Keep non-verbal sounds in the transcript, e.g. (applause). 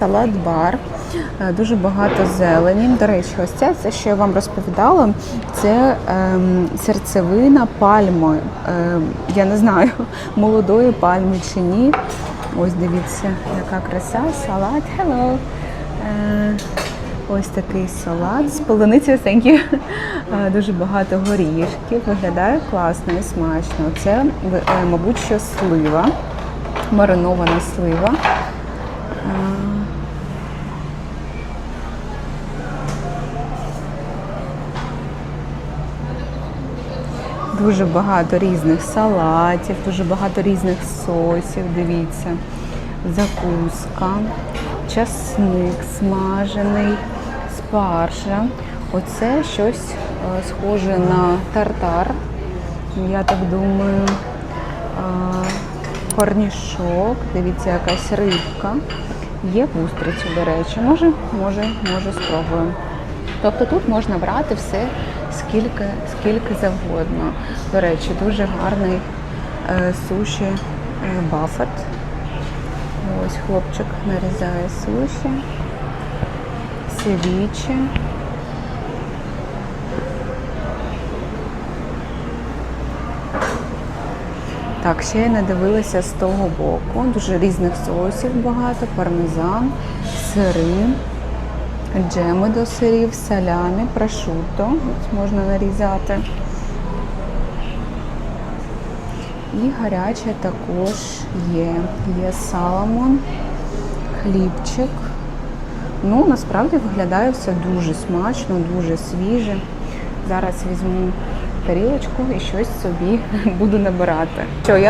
Салат-бар, Е, дуже багато зелені. До речі, ось це, це що я вам розповідала, це ем, серцевина пальми. Ем, я не знаю, (laughs) молодої пальми чи ні. Ось дивіться, яка краса, салат. Hello. Е, ось такий салат з полуницею you. Е, Дуже багато горішків. Виглядає класно і смачно. Це, е, мабуть, що слива, маринована слива. Дуже багато різних салатів, дуже багато різних сосів. Дивіться, закуска, часник смажений, спаржа. Оце щось е, схоже на тартар. Я так думаю, е, корнішок. Дивіться, якась рибка. Є вустриці, до речі. Може, може, може спробуємо. Тобто тут можна брати все скільки, скільки завгодно. До речі, дуже гарний е, суші е, бафет. Ось хлопчик нарізає суші, севічі. Так, ще я не дивилася з того боку. Дуже різних соусів багато, пармезан, сири, джеми до сирів, салямі, прошутто. Ось можна нарізати. І гаряче також є. Є саламон, хлібчик. Ну, насправді виглядає все дуже смачно, дуже свіже. Зараз візьму тарілочку і щось собі (laughs) буду набирати. Що я